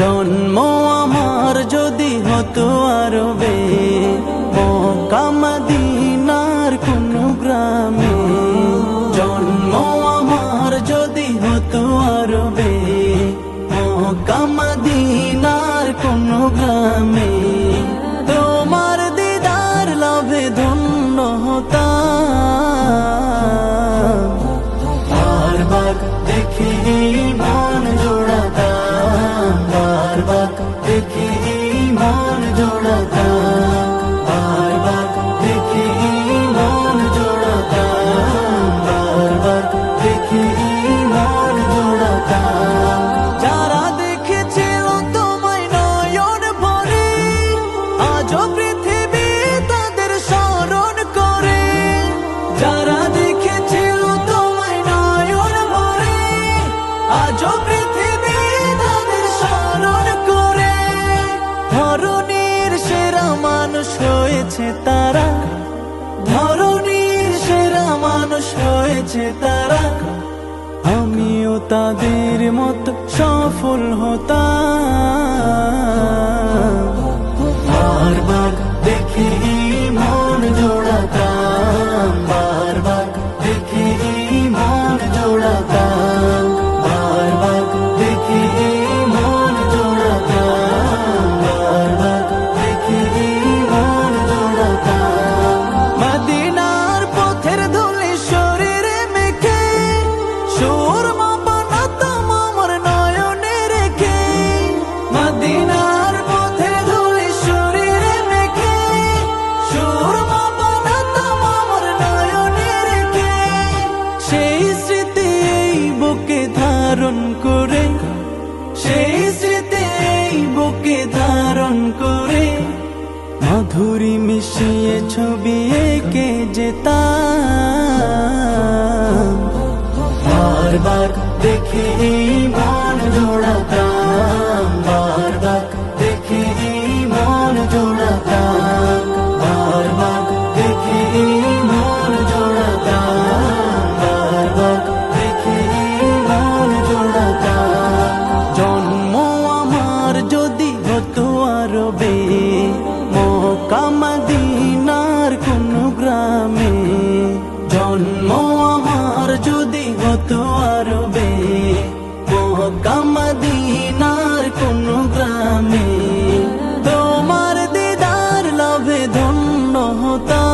জন্ম আমার যদি হতো আরবে মদিনার কোন গ্রামে জন্ম আমার যদি হতো আরবে মদিনার কোন গ্রামে তোমার দিদার লাভে ধন্য হতাম। হয়েছে তারা। ধরনীর সেরা মানুষ হয়েছে তারা। আমিও তাদের মতো সফল হতাম। বারবার দেখি ধারণ করে, সেই স্মৃতি এই বুকে ধারণ করে। মাধুরী মিশিয়ে ছবি এঁকে যেতাম। বারবার দেখে মন যদি হতো আরবে মকামাদিনার কোন গ্রামে জন্ম আমার যদি হতো আরবে মকামাদিনার কোন গ্রামে তোমার দিদার লাভে ধন্য হতা